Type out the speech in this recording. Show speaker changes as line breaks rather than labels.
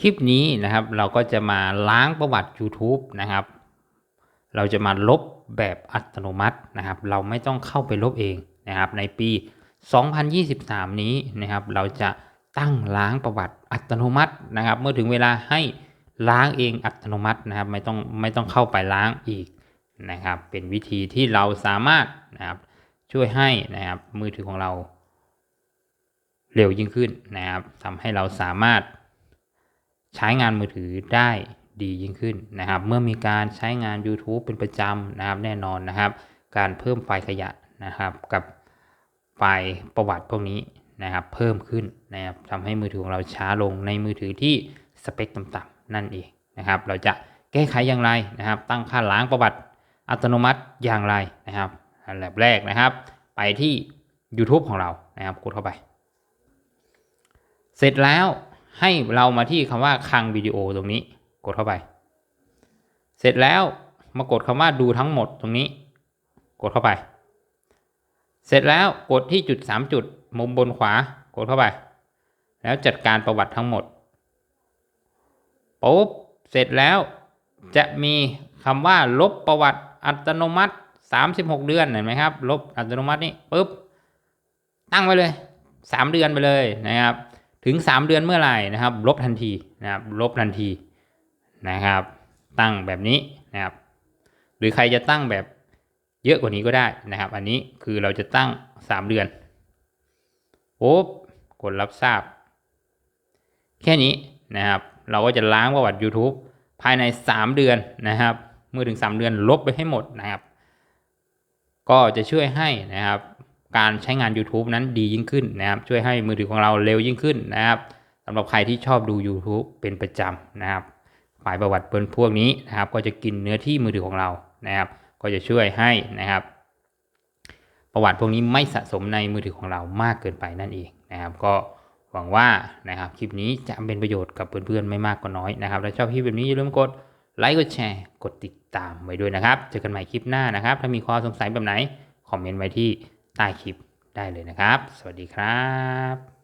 คลิปนี้นะครับเราก็จะมาล้างประวัติ YouTube นะครับ เราจะมาลบแบบอัตโนมัตินะครับ เราไม่ต้องเข้าไปลบเองนะครับ ในปี 2023 นี้นะครับ เราจะตั้งล้างประวัติอัตโนมัตินะครับ เมื่อถึงเวลาให้ล้างเองอัตโนมัตินะครับ ไม่ต้องไม่ต้องเข้าไปล้างอีกนะครับ เป็นวิธีที่เราสามารถนะครับช่วยให้นะครับมือถือของเรา เร็วยิ่งขึ้นนะครับทำให้เราสามารถ ใช้งานมือถือได้ดียิ่งขึ้นนะครับ เมื่อมีการใช้งาน YouTube เป็นประจำนะครับแน่นอนนะครับ การเพิ่มไฟล์ขยะนะครับ กับไฟล์ประวัติพวกนี้นะครับ เพิ่มขึ้นนะครับทำให้มือถือของเราช้าลงในมือถือที่สเปคต่ำๆนั่นเองนะครับ เราจะแก้ไขอย่างไรนะครับ ตั้งค่าล้างประวัติอัตโนมัติอย่างไรนะครับอันดับแรกนะครับ ไปที่ YouTube ของเรานะครับกดเข้าไป เสร็จแล้ว ให้เรามาที่คำว่าคลังวิดีโอตรงนี้กดเข้าไป เสร็จแล้วมากดคำว่าดูทั้งหมดตรงนี้ กดเข้าไป เสร็จแล้วกดที่จุด 3 จุด มุมบนขวากดเข้าไป แล้วจัดการประวัติทั้งหมดปุ๊บเสร็จแล้วจะมีคำว่าลบประวัติอัตโนมัติ 36 เดือนเห็นไหมครับ ลบอัตโนมัตินี่ปุ๊บตั้งไว้เลย 3 เดือนไปเลยนะครับ ถึง 3 เดือนเมื่อไหร่นะครับ ลบทันทีนะครับ ลบทันทีนะครับ ตั้งแบบนี้นะครับ หรือใครจะตั้งแบบเยอะกว่านี้ก็ได้นะครับ อันนี้คือเราจะตั้ง 3 เดือนโอ๊บกดรับทราบ แค่นี้นะครับ เราก็จะล้างประวัติ YouTube ภายใน 3 เดือนนะครับ เมื่อถึง 3 เดือนลบไปให้หมดนะครับ ก็จะช่วยให้นะครับ การใช้งาน YouTube นั้นดียิ่งขึ้นนะครับช่วยให้มือถือของเราเร็วยิ่งขึ้นนะครับสำหรับใครที่ชอบดู YouTube เป็นประจำนะครับไฟล์ประวัติเปิ้นพวกนี้นะครับ ก็จะกินเนื้อที่มือถือของเรานะครับ ก็จะช่วยให้นะครับ ประวัติพวกนี้ไม่สะสมในมือถือของเรามากเกินไปนั่นเองนะครับ ก็หวังว่านะครับคลิปนี้จะเป็นประโยชน์กับเพื่อนๆไม่มากก็น้อยนะครับถ้าชอบคลิปแบบนี้อย่าลืมกดไลค์กดแชร์กดติดตามไว้ด้วยนะครับ เจอกันใหม่คลิปหน้านะครับ ถ้ามีข้อสงสัยแบบไหน คอมเมนต์ไว้ที่ ใต้คลิปได้เลยนะครับ สวัสดีครับ